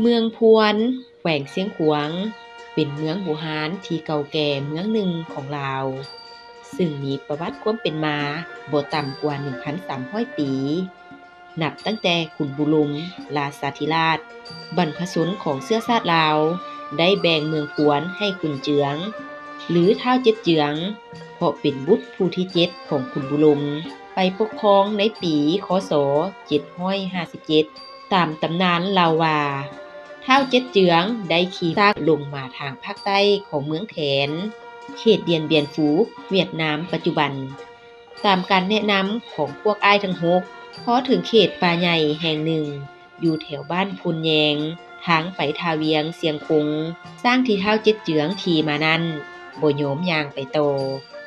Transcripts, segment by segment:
เมืองพวนแขวงเสียงขวางเป็นเมืองโบราณที่เก่าแก่เมืองหนึ่งของลาว ซึ่งมีประวัติความเป็นมาบ่ต่ำกว่า 1,300 ปี นับตั้งแต่ขุนบุรุมราชาธิราช บรรพชนของเชื้อชาติลาว ได้แบ่งเมืองพวนให้ขุนเจือง หรือท้าวเจ็ดเจือง เพราะเป็นบุตรผู้ที่เจ็ดของขุนบุรุมไปปกครองในปีคศ 757 ตามตำนานลาว่า ท้าวเจ็ดเจืองได้ขี่ซากลงมาทางภาคใต้ของเมืองแถนเขตเดียนเบียนฟูเวียดนามปัจจุบัน ตามการแนะนำของพวกอ้ายทั้งหกพอถึงเขตป่าใหญ่แห่งหนึ่ง อยู่แถวบ้านพุนแยง ทางไปทาเวียงเสียงคง สร้างที่เท้าเจ็ดเจืองขี่มานั้นบ่โยมยางไปโต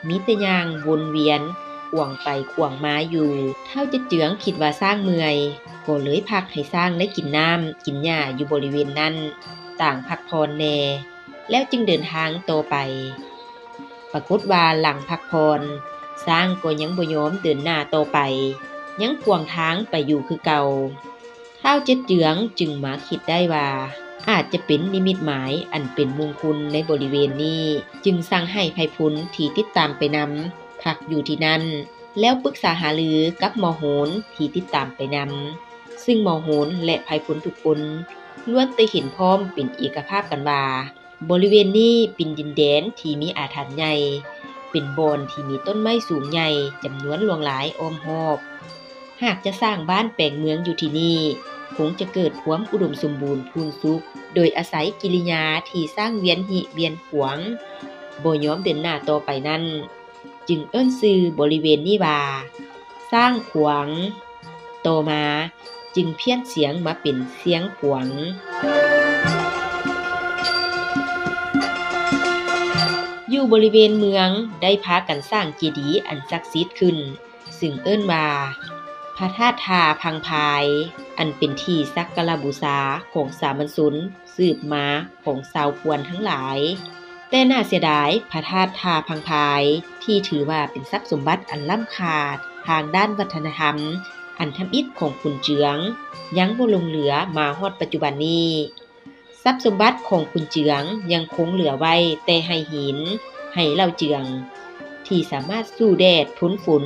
มิต่ยางวนเวียน ขวงไปขวงมาอยู่เท้าจ็ดเจืองคิดว่าสร้างเมื่อยก็เลยพักให้สร้างได้กินน้ำกินหญ้าอยู่บริเวณนั้น ต่างพักพรแน่ แล้วจึงเดินทางโตไป ปรากฏว่าหลังพักพรสร้างก็ยังบยอมเดินหน้าโตไป ยังขวงทางไปอยู่คือเก่าเท้าเจ็ดเจืองจึงมาคิดได้ว่าอาจจะเป็นนิมิตหมายอันเป็นมงคลในบริเวณนี้ จึงสั่งให้ไพพุนที่ติดตามไปนำ พักอยู่ที่นั่น แล้วปรึกษาหารือกับหมอโหนที่ติดตามไปนำซึ่งหมอโหนและไพพุนทุกคนล้วนได้เห็นพร้อมเป็นเอกภาพกันว่า บริเวณนี้เป็นดินแดนที่มีอาถรรพ์ใหญ่ เป็นบอนที่มีต้นไม้สูงใหญ่จำนวนหลวงหลายอ้อมรอบ หากจะสร้างบ้านแปลงเมืองอยู่ที่นี่คงจะเกิดความอุดมสมบูรณ์พูนสุข โดยอาศัยกิริยาที่สร้างเวียนหิเวียนขวงบ่ยอมเดินหน้าต่อไปนั้น จึงเอิ้นชื่อบริเวณนี้ว่า สร้างขวางต่อมาจึงเพี้ยนเสียงมาเป็นเสียงขวางอยู่บริเวณเมืองได้พากันสร้างเจดีย์อันศักดิ์สิทธิ์ขึ้น ซึ่งเอิ้นว่า พระธาตุทาพังพาย อันเป็นที่สักการะบูชาของสามัญชนสืบมาของชาวพวนทั้งหลาย แต่น่าเสียดายพระธาตุทาพังพาย ที่ถือว่าเป็นทรัพย์สมบัติอันล้ำค่าทางด้านวัฒนธรรม อันทำอิฐของขุนเจือง ยังบ่ลงเหลือมาฮอดปัจจุบันนี้ ทรัพย์สมบัติของขุนเจืองยังคงเหลือไว้แต่ให้หิน ให้เล่าเจือง ที่สามารถสู้แดดทนฝน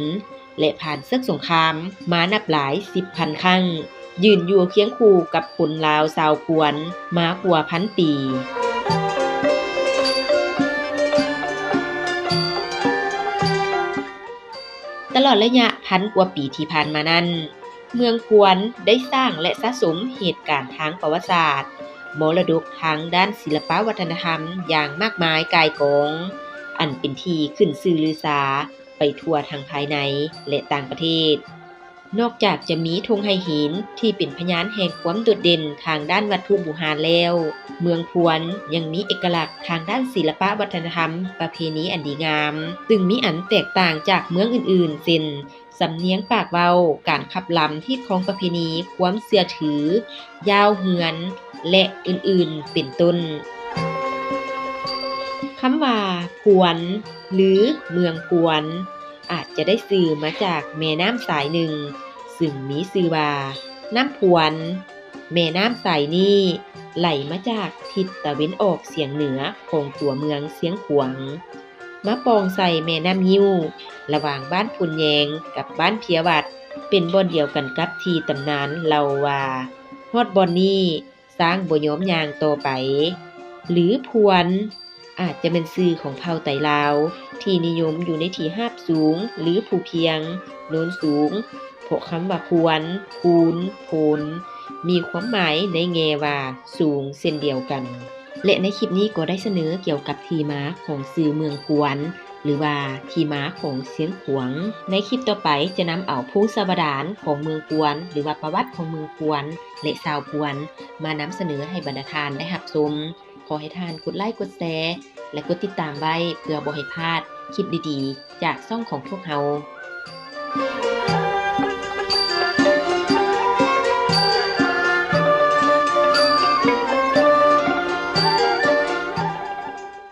และผ่านศึกสงครามมานับหลายสิบพันครั้งยืนอยู่เคียงคู่กับคนลาวสาวพวนมากว่าพันปี ตลอดระยะพันกว่าปีที่ผ่านมานั้น เมืองควนได้สร้างและสะสมเหตุการณ์ทางประวัติศาสตร์ มรดกทางด้านศิลปวัฒนธรรมอย่างมากมายกายกอง อันเป็นที่ขึ้นซื่อลือสาไปทั่วทางภายในและต่างประเทศ นอกจากจะมีธงไหหินที่เป็นพยานแห่งความโดดเด่นทางด้านวัตถุบูหารแล้ว เมืองพวนยังมีเอกลักษณ์ทางด้านศิลปะวัฒนธรรม ประเพณีอันดีงาม ซึ่งมีอันแตกต่างจากเมืองอื่นๆเช่นสำเนียงปากเวาการขับลำที่ของประเพณี ความเสื่อถือ ยาวเหือน และอื่นๆ เป็นต้นคำว่าพวน หรือเมืองพวน จะได้สื่อมาจากแม่น้ำสายหนึ่ง ซึ่งมีชื่อว่า น้ำพวน แม่น้ำสายนี้ ไหลมาจากทิศตะว้นออกเฉียงเหนือของตัวเมืองเสียงขวงมาปองใส่แม่น้ำยิ้ว ระหว่างบ้านพุนแยงกับบ้านเพียวัด เป็นบ่อนเดียวกันกับที่ตำนานเล่าว่าฮอดบ่อนนี้สร้างบ่ยอมยางโตไป หรือพวน อาจจะเป็นชื่อของเผ่าไตลาวที่นิยมอยู่ในที่ราบสูง หรือภูเพียงโน้นสูงพราะคำว่าพวนพูนโพนมีความหมายในแง่ว่าสูงเส้นเดียวกัน และในคลิปนี้ก็ได้เสนอเกี่ยวกับทีมาของสื่อเมืองพวนหรือว่าที่มาของเสียงขวง ในคลิปต่อไปจะนำเอาผู้สวดานของเมืองพวน หรือว่าประวัติของเมืองพวนและชาวพวน มานำเสนอให้บรรดาทานได้รับชม ขอให้ทานกดไลค์กดแชร์และกดติดตามไว้เพื่อบ่ให้พลาดคลิปดีๆ จากช่องของพวกเรา